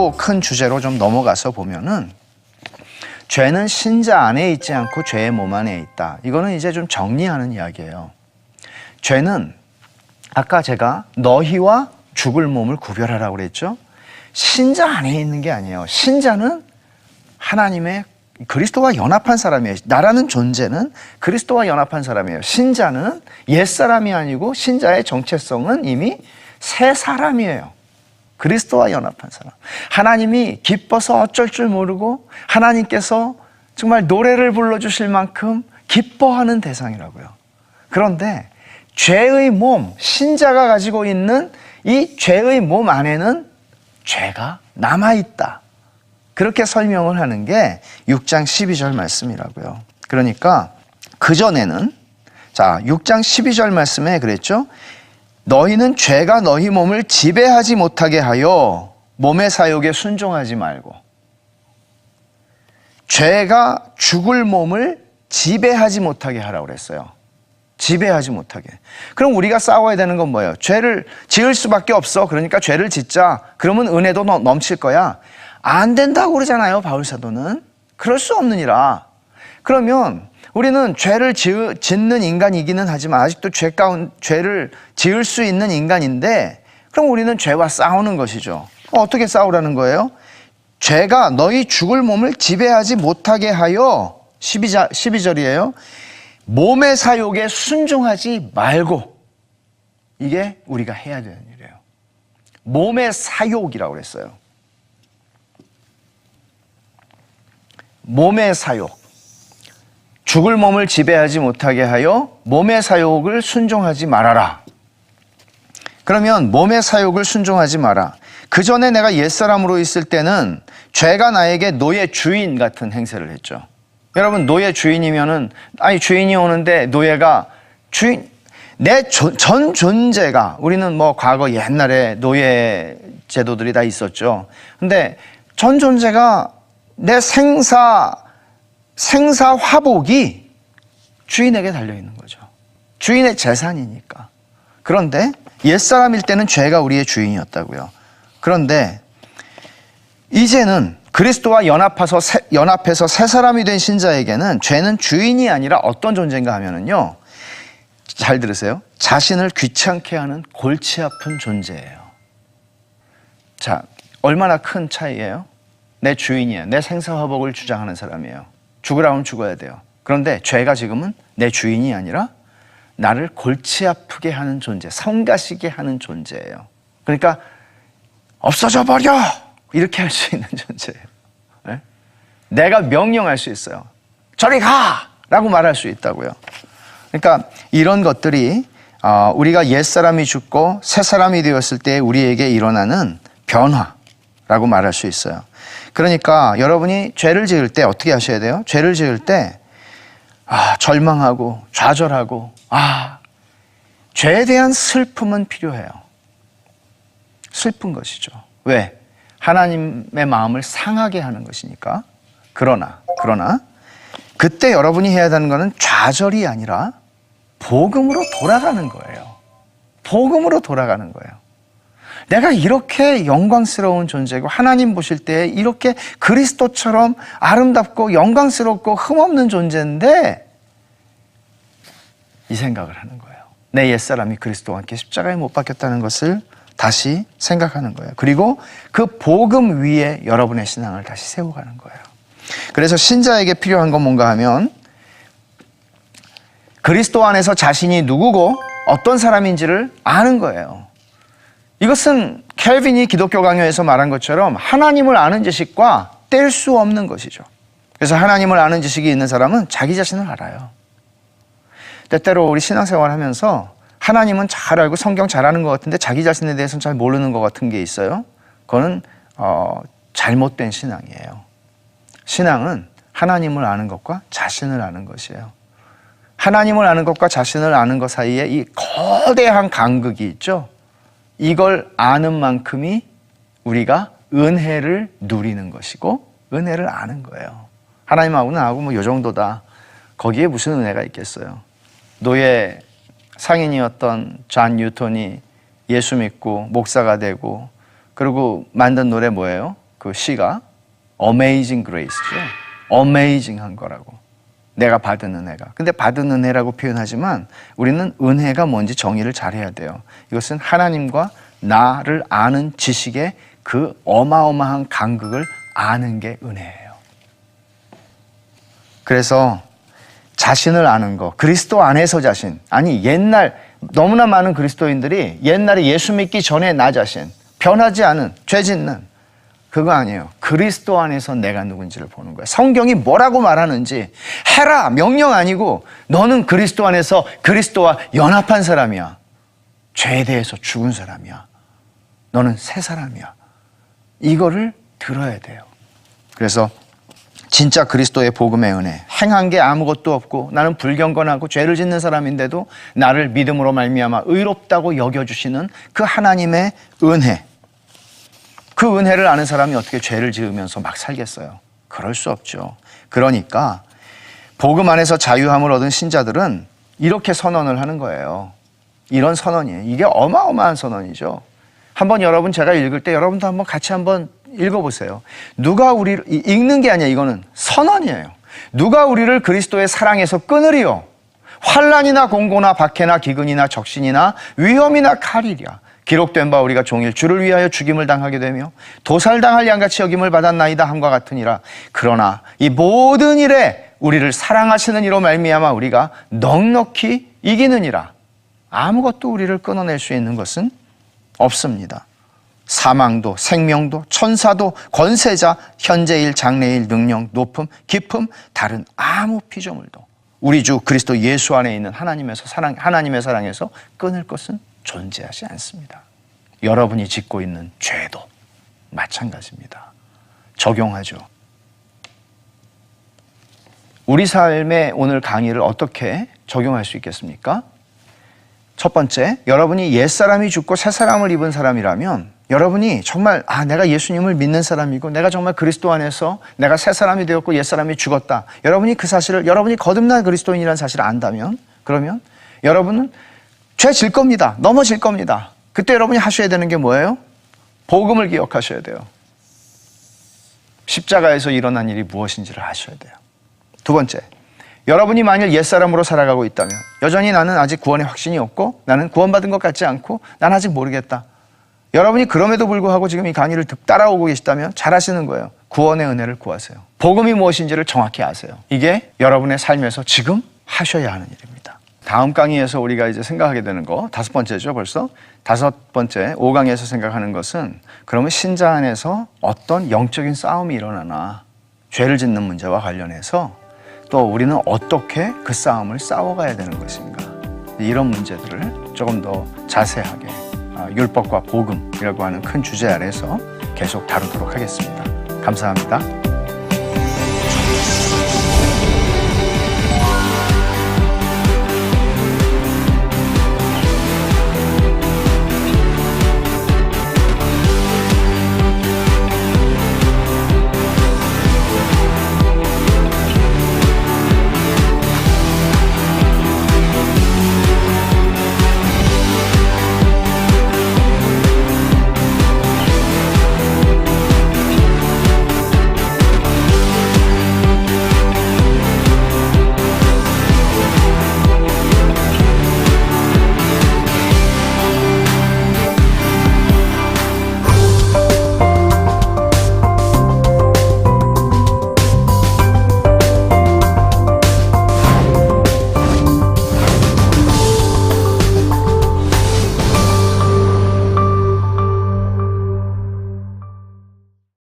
또 큰 주제로 좀 넘어가서 보면은 죄는 신자 안에 있지 않고 죄의 몸 안에 있다. 이거는 이제 좀 정리하는 이야기예요. 죄는 아까 제가 너희와 죽을 몸을 구별하라고 그랬죠. 신자 안에 있는 게 아니에요. 신자는 하나님의 그리스도와 연합한 사람이에요. 나라는 존재는 그리스도와 연합한 사람이에요. 신자는 옛 사람이 아니고 신자의 정체성은 이미 새 사람이에요. 그리스도와 연합한 사람. 하나님이 기뻐서 어쩔 줄 모르고 하나님께서 정말 노래를 불러주실 만큼 기뻐하는 대상이라고요. 그런데 죄의 몸, 신자가 가지고 있는 이 죄의 몸 안에는 죄가 남아있다. 그렇게 설명을 하는 게 6장 12절 말씀이라고요. 그러니까 그전에는 자, 6장 12절 말씀에 그랬죠. 너희는 죄가 너희 몸을 지배하지 못하게 하여 몸의 사욕에 순종하지 말고 죄가 죽을 몸을 지배하지 못하게 하라고 그랬어요. 지배하지 못하게. 그럼 우리가 싸워야 되는 건 뭐예요? 죄를 지을 수밖에 없어. 그러니까 죄를 짓자. 그러면 은혜도 넘- 넘칠 거야. 안 된다고 그러잖아요, 바울 사도는. 그럴 수 없느니라. 그러면 우리는 죄를 지으, 짓는 인간이기는 하지만 아직도 죄 가운 죄를 지을 수 있는 인간인데 그럼 우리는 죄와 싸우는 것이죠. 어떻게 싸우라는 거예요? 죄가 너희 죽을 몸을 지배하지 못하게 하여 12절, 12절이에요. 몸의 사욕에 순종하지 말고 이게 우리가 해야 되는 일이에요. 몸의 사욕이라고 그랬어요. 몸의 사욕. 죽을 몸을 지배하지 못하게 하여 몸의 사욕을 순종하지 말아라. 그러면 몸의 사욕을 순종하지 마라. 그 전에 내가 옛사람으로 있을 때는 죄가 나에게 노예 주인 같은 행세를 했죠. 여러분, 노예 주인이면은, 아니, 주인이 오는데 노예가 주인, 내 전 존재가, 우리는 뭐 과거 옛날에 노예 제도들이 다 있었죠. 근데 전 존재가 내 생사, 생사 화복이 주인에게 달려 있는 거죠. 주인의 재산이니까. 그런데 옛사람일 때는 죄가 우리의 주인이었다고요. 그런데 이제는 그리스도와 연합해서 새, 연합해서 새 사람이 된 신자에게는 죄는 주인이 아니라 어떤 존재인가 하면은요. 잘 들으세요. 자신을 귀찮게 하는 골치 아픈 존재예요. 자, 얼마나 큰 차이예요? 내 주인이야. 내 생사화복을 주장하는 사람이에요. 죽으라 하면 죽어야 돼요. 그런데 죄가 지금은 내 주인이 아니라 나를 골치 아프게 하는 존재, 성가시게 하는 존재예요. 그러니까 없어져 버려! 이렇게 할 수 있는 존재예요. 네? 내가 명령할 수 있어요. 저리 가! 라고 말할 수 있다고요. 그러니까 이런 것들이 어, 우리가 옛사람이 죽고 새사람이 되었을 때 우리에게 일어나는 변화 라고 말할 수 있어요. 그러니까 여러분이 죄를 지을 때 어떻게 하셔야 돼요? 죄를 지을 때 아, 절망하고 좌절하고 아, 죄에 대한 슬픔은 필요해요. 슬픈 것이죠. 왜? 하나님의 마음을 상하게 하는 것이니까. 그러나, 그러나, 그때 여러분이 해야 되는 것은 좌절이 아니라 복음으로 돌아가는 거예요. 복음으로 돌아가는 거예요. 내가 이렇게 영광스러운 존재고 하나님 보실 때 이렇게 그리스도처럼 아름답고 영광스럽고 흠없는 존재인데 이 생각을 하는 거예요. 내 옛사람이 그리스도와 함께 십자가에 못 박혔다는 것을 다시 생각하는 거예요. 그리고 그 복음 위에 여러분의 신앙을 다시 세워가는 거예요. 그래서 신자에게 필요한 건 뭔가 하면 그리스도 안에서 자신이 누구고 어떤 사람인지를 아는 거예요. 이것은 켈빈이 기독교 강요에서 말한 것처럼 하나님을 아는 지식과 뗄 수 없는 것이죠. 그래서 하나님을 아는 지식이 있는 사람은 자기 자신을 알아요. 때때로 우리 신앙생활 하면서 하나님은 잘 알고 성경 잘 아는 것 같은데 자기 자신에 대해서는 잘 모르는 것 같은 게 있어요. 그거는 어, 잘못된 신앙이에요. 신앙은 하나님을 아는 것과 자신을 아는 것이에요. 하나님을 아는 것과 자신을 아는 것 사이에 이 거대한 간극이 있죠. 이걸 아는 만큼이 우리가 은혜를 누리는 것이고 은혜를 아는 거예요. 하나님하고는 나하고 뭐 요 정도다. 거기에 무슨 은혜가 있겠어요. 노예 상인이었던 존 뉴턴이 예수 믿고 목사가 되고 그리고 만든 노래 뭐예요? 그 시가 Amazing Grace죠. Amazing한 거라고. 내가 받은 은혜가. 근데 받은 은혜라고 표현하지만 우리는 은혜가 뭔지 정의를 잘 해야 돼요. 이것은 하나님과 나를 아는 지식의 그 어마어마한 간극을 아는 게 은혜예요. 그래서 자신을 아는 거, 그리스도 안에서 자신. 아니, 옛날, 너무나 많은 그리스도인들이 옛날에 예수 믿기 전에 나 자신, 변하지 않은, 죄 짓는, 그거 아니에요. 그리스도 안에서 내가 누군지를 보는 거예요. 성경이 뭐라고 말하는지 해라 명령 아니고 너는 그리스도 안에서 그리스도와 연합한 사람이야. 죄에 대해서 죽은 사람이야. 너는 새 사람이야. 이거를 들어야 돼요. 그래서 진짜 그리스도의 복음의 은혜, 행한 게 아무것도 없고 나는 불경건하고 죄를 짓는 사람인데도 나를 믿음으로 말미암아 의롭다고 여겨 주시는 그 하나님의 은혜, 그 은혜를 아는 사람이 어떻게 죄를 지으면서 막 살겠어요? 그럴 수 없죠. 그러니까 복음 안에서 자유함을 얻은 신자들은 이렇게 선언을 하는 거예요. 이런 선언이에요. 이게 어마어마한 선언이죠. 한번 여러분 제가 읽을 때 여러분도 한번 같이 한번 읽어보세요. 누가 우리를 이- 읽는 게 아니야. 이거는 선언이에요. 누가 우리를 그리스도의 사랑에서 끊으리요? 환란이나 공고나 박해나 기근이나 적신이나 위험이나 칼이랴. 기록된 바 우리가 종일 주를 위하여 죽임을 당하게 되며 도살당할 양같이 여김을 받았나이다 함과 같으니라. 그러나 이 모든 일에 우리를 사랑하시는 이로 말미암아 우리가 넉넉히 이기느니라. 아무것도 우리를 끊어낼 수 있는 것은 없습니다. 사망도 생명도 천사도 권세자 현재일 장래일 능력 높음 깊음 다른 아무 피조물도 우리 주 그리스도 예수 안에 있는 하나님에서 사랑 하나님의 사랑에서 끊을 것은 존재하지 않습니다. 여러분이 짓고 있는 죄도 마찬가지입니다. 적용하죠. 우리 삶에 오늘 강의를 어떻게 적용할 수 있겠습니까? 첫 번째, 여러분이 옛사람이 죽고 새사람을 입은 사람이라면 여러분이 정말 아 내가 예수님을 믿는 사람이고 내가 정말 그리스도 안에서 내가 새 사람이 되었고 옛 사람이 죽었다. 여러분이 그 사실을 여러분이 거듭난 그리스도인이라는 사실을 안다면 그러면 여러분은 죄질 겁니다. 넘어질 겁니다. 그때 여러분이 하셔야 되는 게 뭐예요? 복음을 기억하셔야 돼요. 십자가에서 일어난 일이 무엇인지를 아셔야 돼요. 두 번째, 여러분이 만일 옛사람으로 살아가고 있다면 여전히 나는 아직 구원의 확신이 없고 나는 구원받은 것 같지 않고 난 아직 모르겠다. 여러분이 그럼에도 불구하고 지금 이 강의를 듣 따라오고 계시다면 잘하시는 거예요. 구원의 은혜를 구하세요. 복음이 무엇인지를 정확히 아세요. 이게 여러분의 삶에서 지금 하셔야 하는 일입니다. 다음 강의에서 우리가 이제 생각하게 되는 거 다섯 번째죠 벌써 다섯 번째 5강에서 생각하는 것은 그러면 신자 안에서 어떤 영적인 싸움이 일어나나 죄를 짓는 문제와 관련해서 또 우리는 어떻게 그 싸움을 싸워가야 되는 것인가 이런 문제들을 조금 더 자세하게 아, 율법과 복음이라고 하는 큰 주제 아래서 계속 다루도록 하겠습니다. 감사합니다.